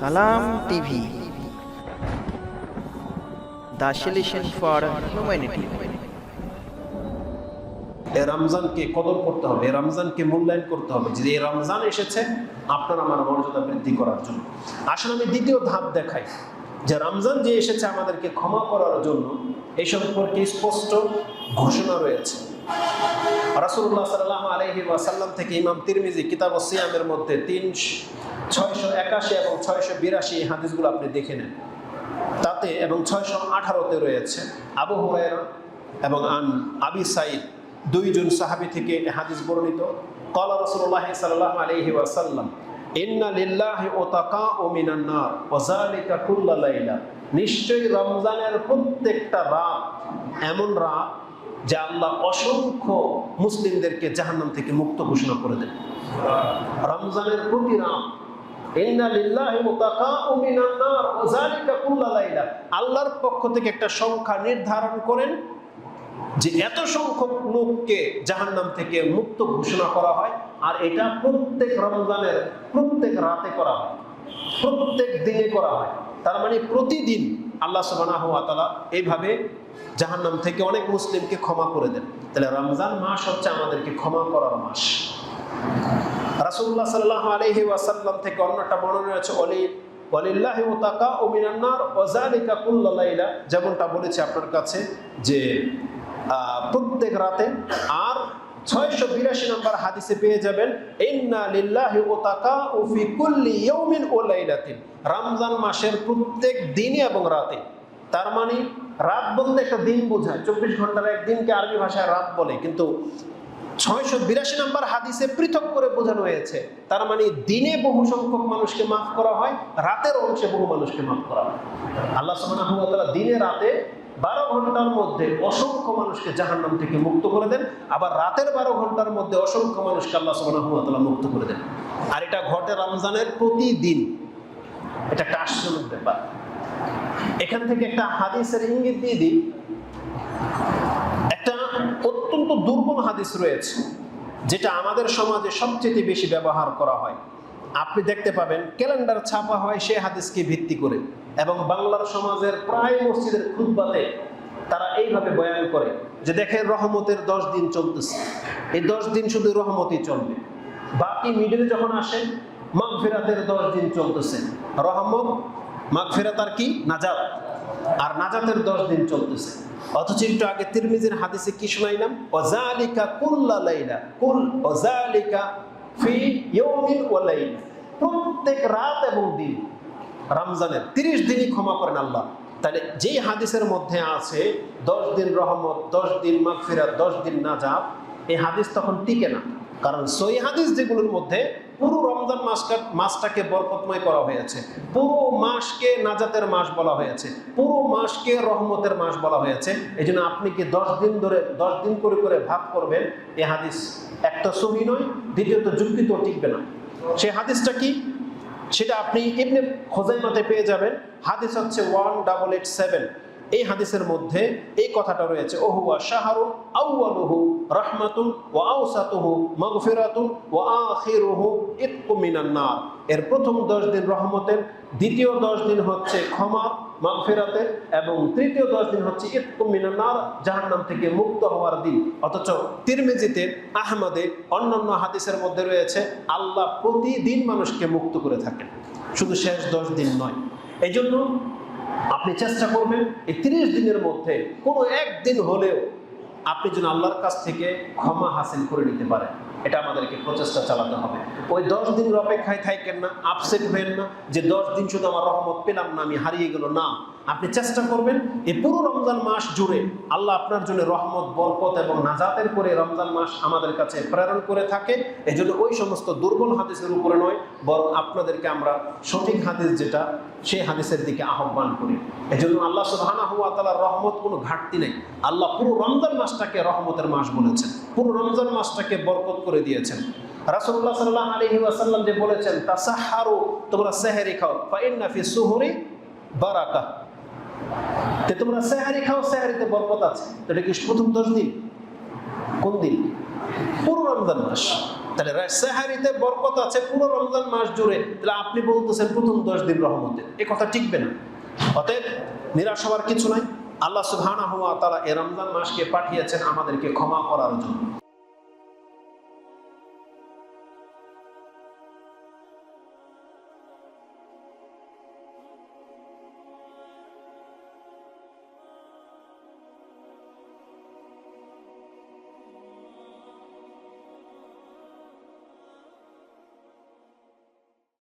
সালাম TV. The for humanity. এই রমজানকে কদর করতে হবে এই রমজানকে মূল্যায়ন করতে হবে। যে রমজান এসেছে, আপনার আমার মর্যাদা বৃদ্ধি করার জন্য। আসলে আমি দ্বিতীয় ধাপ দেখাই। যে রমজান যে এসেছে আমাদেরকে ক্ষমা করার জন্য এই সম্পর্কে স্পষ্ট ঘোষণা রয়েছে। রাসুল্লাহ সাল্লাহ আলহি ওয়াসাল্লাম থেকে ইমাম তিরমিজি কিতাব সিয়ামের মধ্যে তিন ছয়শো একাশি এবং ছয়শো বিরাশি হাদিসগুলো আপনি দেখে নেন। তাতে এবং ছয়শো আঠারোতে রয়েছে আবু হুরায়রা এবং আন আবি সাইদ দুইজন সাহাবি থেকে হাদিস বর্ণিত। কলা রসুল্লাহ সাল্লাহ আলহি ওয়াসাল্লাম, ইন্না লিল্লাহি ওতাকা ও মিনান্নার ওজালিকা কুল্লা লাইলা। নিশ্চয়ই রমজানের প্রত্যেকটা রাত এমন রাত যে আল্লাহ অসংখ্য মুসলিমদেরকে জাহান্নাম থেকে মুক্ত ঘোষণা করে দেন। রমজানের প্রতি লাইলা। আল্লাহর পক্ষ থেকে একটা সংখ্যা নির্ধারণ করেন যে এত সংখ্যক লোককে জাহান্নাম থেকে মুক্ত ঘোষণা করা হয় আর এটা প্রত্যেক রমজানের প্রত্যেক রাতে করা হয়, প্রত্যেক দিনে করা হয়। তার মানে প্রতিদিন আল্লাহ ওয়া তাআলা এইভাবে জাহান্নাম থেকে অনেক মুসলিমকে ক্ষমা করে দেন। তাহলে রমজান মাস হচ্ছে আমাদেরকে ক্ষমা করার মাস। আলাইহি ওয়াসাল্লাম থেকে অন্যটা রয়েছে, অলি যেমনটা বলেছে আপনার কাছে যে প্রত্যেক রাতে আর ছয়শো বিরাশি নম্বর হাদিসে পেয়ে যাবেন, ইন্না লিল্লাহি ওতাকা ও ফি কুল্লি ও রমজান মাসের প্রত্যেক দিনে এবং রাতে। তার মানে রাত বলতে একটা দিন বোঝায়। চব্বিশ ঘণ্টার এক দিনকে আরবি ভাষায় রাত বলে, কিন্তু ছয়শো বিরাশি নম্বর হাদিসে পৃথক করে বোঝানো হয়েছে। তার মানে দিনে বহু সংখ্যক মানুষকে মাফ করা হয়, রাতের অংশে বহু মানুষকে মাফ করা হয়। আল্লাহ সুবহানাহু দিনে রাতে বারো ঘণ্টার মধ্যে অসংখ্য মানুষকে জাহান্নাম থেকে মুক্ত করে দেন, আবার রাতের বারো ঘণ্টার মধ্যে অসংখ্য মানুষকে আল্লাহ সুবহানাহু মুক্ত করে দেন। আর এটা ঘটে রমজানের প্রতিদিন। এটা একটা আশ্চর্যের ব্যাপার। এখান থেকে একটা হাদিসের ইঙ্গিত দিয়ে দিই। একটা অত্যন্ত দুর্বল হাদিস রয়েছে, যেটা আমাদের সমাজে সবচেয়ে বেশি ব্যবহার করা হয়। আপনি দেখতে পাবেন, ক্যালেন্ডার ছাপা হয় সে হাদিসকে ভিত্তি করে। এবং বাংলার সমাজের প্রায় মসজিদের খুদ্বাতে তারা এইভাবে বয়ান করে যে দেখেন রহমতের দশ দিন চলতেছে। এই দশ দিন শুধু রহমতই চলবে। বাকি মিডিলে যখন আসেন, মাগফিরাতের দশ দিন চলতেছে। রহমত, মাগফিরাত আর কি? নাজাত। আর নাজাতের দশ দিন চলতেছে। অথচ একটু আগে তিরমিজির হাদিসে কি শুনাইলাম? ওজালিকা কুল্লা লাইলা। কুল ওজালিকা ফি ইয়াউমিন ওয়া লাইলা। প্রত্যেক রাত এবং দিন রমজানের তিরিশ দিনই ক্ষমা করেন আল্লাহ। তাহলে যেই হাদিসের মধ্যে আছে, দশ দিন রহমত, দশ দিন মাগফিরাত, দশ দিন না নাজাত এই হাদিস তখন টিকে না। কারণ সই হাদিস যেগুলোর মধ্যে পুরো রমজান মাসটা মাসটাকে বরকতময় করা হয়েছে। পুরো মাসকে নাজাতের মাস বলা হয়েছে। পুরো মাসকে রহমতের মাস বলা হয়েছে। এই জন্য আপনি কি দশ দিন ধরে দশ দিন করে করে ভাগ করবেন, এ হাদিস একটা সহি নয়, দ্বিতীয়ত যুক্তিত টিকবে না। সে হাদিসটা কি? সেটা আপনি ইবনে খোজাইমাতে পেয়ে যাবেন। হাদিস হচ্ছে ওয়ান ডাবল এইট সেভেন এই হাদিসের মধ্যে এই কথাটা রয়েছে ওহুয়া শাহরু আউয়ালুহু রাহমাতুন ওয়া আওসাতুহু মাগফিরাতুন ওয়া আখিরুহু ইতকু মিনান নার। এর প্রথম 10 দিন রহমতের, দ্বিতীয় 10 দিন হচ্ছে ক্ষমা মাগফিরাতের এবং তৃতীয় 10 দিন হচ্ছে ইতকু মিনান নার, জাহান্নাম থেকে মুক্ত হওয়ার দিন। অথচ তিরমিজিতে, আহমদে অন্যান্য হাদিসের মধ্যে রয়েছে, আল্লাহ প্রতিদিন মানুষকে মুক্ত করে থাকেন। শুধু শেষ 10 দিন নয়। এই জন্য আপনি চেষ্টা করবেন এই তিরিশ দিনের মধ্যে, কোনো একদিন হলেও আপনি যেন আল্লাহর কাছ থেকে ক্ষমা হাসিল করে নিতে পারেন। এটা আমাদেরকে প্রচেষ্টা চালাতে হবে। ওই দশ দিনের অপেক্ষায় থাকেন না আপসেট হবেন না যে দশ দিন শুধু আমার রহমত পেলাম না, আমি হারিয়ে গেল, না। আপনি চেষ্টা করবেন এই পুরো রমজান মাস জুড়ে আল্লাহ আপনার জন্য রহমত, বরকত এবং নাজাতের করে রমজান মাস আমাদের কাছে প্রেরণ করে থাকে। এই জন্য ওই সমস্ত দুর্বল হাদিসের উপরে নয়, বরং আপনাদেরকে আমরা সঠিক হাদিস যেটা, সেই হাদিসের দিকে আহ্বান করি। এই জন্য আল্লাহ সুবহানাহু ওয়া তাআলার রহমত কোনো ঘাটতি নেই। আল্লাহ পুরো রমজান মাসটাকে রহমতের মাস বলেছেন। পুরো রমজান মাসটাকে বরকত করে দিয়েছেন। রাসূলুল্লাহ সাল্লাহ আলাইহি ওয়াসাল্লাম যে বলেছেন তাসাহহারু তোমরা সেহরি খাও ফা ইন্না ফি সুহুরি বারাকা তে তোমরা সেহারি খাও, সেহারিতে বরকত আছে। এটা কি প্রথম দশ দিন? কোন দিন? পুরো রমজান মাস। তাহলে সেহারিতে বরকত আছে পুরো রমজান মাস জুড়ে। তাহলে আপনি বলতেছেন প্রথম দশ দিন রহমতে। এ কথা টিকবে না। অতএব নিরাশ হওয়ার কিছু নাই। আল্লাহ সুবহানাহু ওয়া তাআলা এই রমজান মাসকে পাঠিয়েছেন আমাদেরকে ক্ষমা করার জন্য।